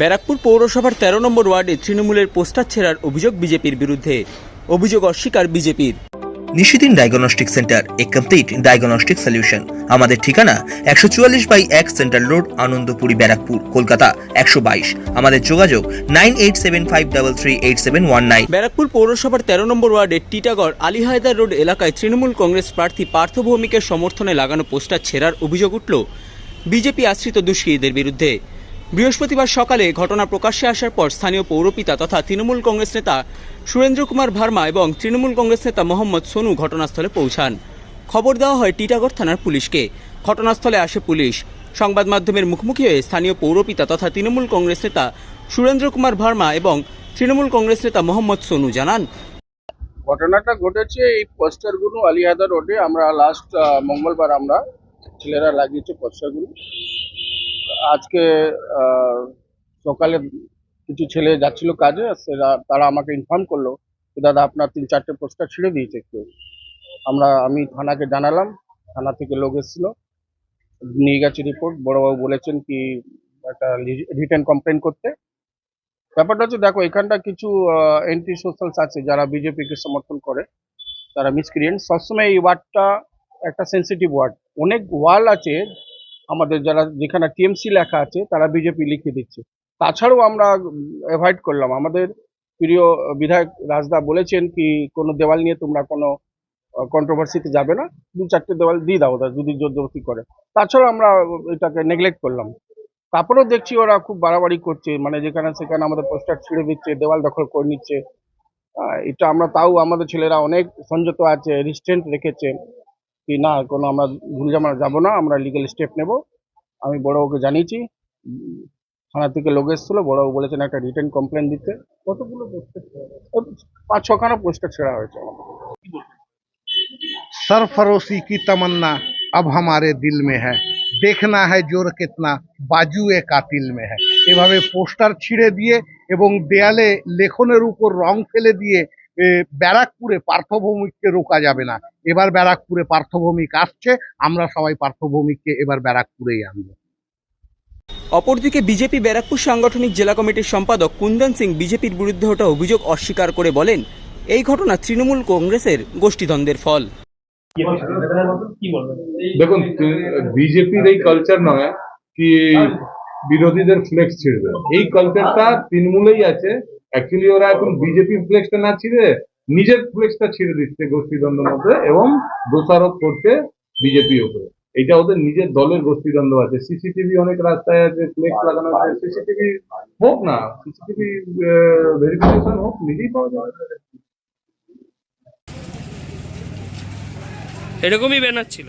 ব্যারাকপুর পৌরসভার তেরো নম্বর ওয়ার্ডে তৃণমূলের পোস্টার ছেঁড়ার অভিযোগ বিজেপির বিরুদ্ধে। অভিযোগ অস্বীকার বিজেপির। নিশিদিন ডায়াগনস্টিক সেন্টার এ কমপ্লিট ডায়াগনস্টিক সলিউশন। আমাদের ঠিকানা একশো চুয়াল্লিশ বাই এক সেন্ট্রাল রোড আনন্দপুরি ব্যারাকপুর কলকাতা একশো বাইশ। আমাদের যোগাযোগ nine eight seven five double three eight seven one nine. Barrackpore পৌরসভার তেরো নম্বর ওয়ার্ডের টিটাগড় আলী হায়দার রোড এলাকায় তৃণমূল কংগ্রেস প্রার্থী পার্থ ভৌমিকের সমর্থনে লাগানো পোস্টার ছেড়ার অভিযোগ উঠল। বিজেপি আশ্রিত দুষ্কৃতীদের বিরুদ্ধে। বৃহস্পতিবার সকালে ঘটনা প্রকাশ্যে আসার পর স্থানীয় পৌরপিতা তথা তৃণমূল কংগ্রেস নেতা সুরেন্দ্র কুমার ভার্মা এবং তৃণমূল কংগ্রেস নেতা মোহাম্মদ সোনু ঘটনাস্থলে পৌঁছান। খবর দেওয়া হয় টিটাগড় থানার পুলিশকে। ঘটনাস্থলে আসে পুলিশ। সংবাদ মাধ্যমের মুখোমুখি হয়ে স্থানীয় পৌরপিতা তথা তৃণমূল কংগ্রেস নেতা সুরেন্দ্র কুমার ভার্মা এবং তৃণমূল কংগ্রেস নেতা মোহাম্মদ সোনু জানান। ঘটনাটা ঘটেছে এই পোস্টারগুলো আলিহাদা রোডে। আমরা লাস্ট মঙ্গলবার আমরা ছেলেরা লাগিয়েছে পোস্টারগুলো। আজকে সকালে কিছু ছেলে যাচ্ছিল কাজে তারা আমাকে ইনফর্ম করল যে, দাদা, আপনার তিন চারটে পোস্টার ছিঁড়ে দিয়েছে কেউ আমরা, আমি থানাকে জানালাম, থানা থেকে লোক এসেছিল। নিয়ে গেছে রিপোর্ট বড়বাবু বলেছেন কি, একটা রিটার্ন কমপ্লেন করতে। ব্যাপারটা হচ্ছে, দেখো, এখানটা কিছু এন্টি সোশ্যালস আছে, যারা বিজেপিকে সমর্থন করে, তারা মিসক্রিয়েন্ট সবসময় এই ওয়ার্ডটা একটা সেন্সিটিভ ওয়ার্ড অনেক ওয়াল আছে আমাদের যারা যেখানে টিএমসি লেখা আছে, তারা বিজেপি লিখে দিচ্ছে। তাছাড়াও আমরা অ্যাভয়েড করলাম। আমাদের প্রিয় বিধায়ক রাজদা বলেছেন কি, কোনো দেওয়াল নিয়ে তোমরা কোনো কন্ট্রোভার্সিতে যাবে না। দু চারটে দেওয়াল দিয়ে দাও ওদের যদি জোর জবরদস্তি করে। তাছাড়াও আমরা এটাকে নেগলেক্ট করলাম। তারপরেও দেখছি ওরা খুব বাড়াবাড়ি করছে। মানে যেখানে সেখানে আমাদের পোস্টার ছিঁড়ে দিচ্ছে, দেওয়াল দখল করে নিচ্ছে। এটা আমরা, তাও আমাদের ছেলেরা অনেক সংযত আছে রিস্টেন্ট রেখেছে। কি না কোনো আমরা ভুল জামা যাবো না আমরা লিগেল স্টেপ নেব আমি বড়বাবুকে জানিয়েছি উম, থানা থেকে লোক এসেছিলো বড়বাবু বলেছেন একটা রিটার্ন কমপ্লেন দিতে কতগুলো পোস্টার পাঁচ ছখানা পোস্টার ছেঁড়া হয়েছে আমাদের सरफरोशी की तमन्ना अब हमारे दिल में है দেখনা है জোর কিতনা বাজুয়ে কাতিল মে হ্যায় এভাবে পোস্টার ছিঁড়ে দিয়ে এবং দেয়ালে লেখনের উপর রং ফেলে দিয়ে এ, ব্যারাকপুরে পার্থভৌমিককে রোকা যাবে না। এবার ব্যারাকপুরে পার্থভৌমিক আসছে আমরা সবাই পার্থভৌমিককে এবার ব্যারাকপুরেই আনব। অপরদিকে বিজেপি ব্যারাকপুর সাংগঠনিক জেলা কমিটির সম্পাদক কুন্দন সিং বিজেপির বিরুদ্ধে ওঠা অভিযোগ অস্বীকার করে বলেন এই ঘটনা তৃণমূল কংগ্রেসের গোষ্ঠীদ্বন্দ্বের ফল। দেখুন বিজেপির এই কালচার নয় কি বিরোধীদের ফ্লেক্স ছিঁড়বে এই কালচারটা তৃণমূলেই আছে অ্যাকচুয়ালি ওরা এখন বিজেপির ফ্লেক্সটা না ছিঁড়ে নিজের ফ্লেক্সটা ছিঁড়ে দিচ্ছে গোষ্ঠীদ্বন্দ্বের মধ্যে এবং দোষারোপ করছে বিজেপি উপরে। এটা ওদের নিজের দলের গোষ্ঠীদ্বন্দ্ব আছে। সিসিটিভি অনেক রাস্তায় আছে ফ্লেক্স লাগানো আছে। সিসিটিভি হোক না সিসিটিভি ভেরিফিকেশন হোক নিজেই পাওয়া যাবে। এরকমই ব্যানার ছিল।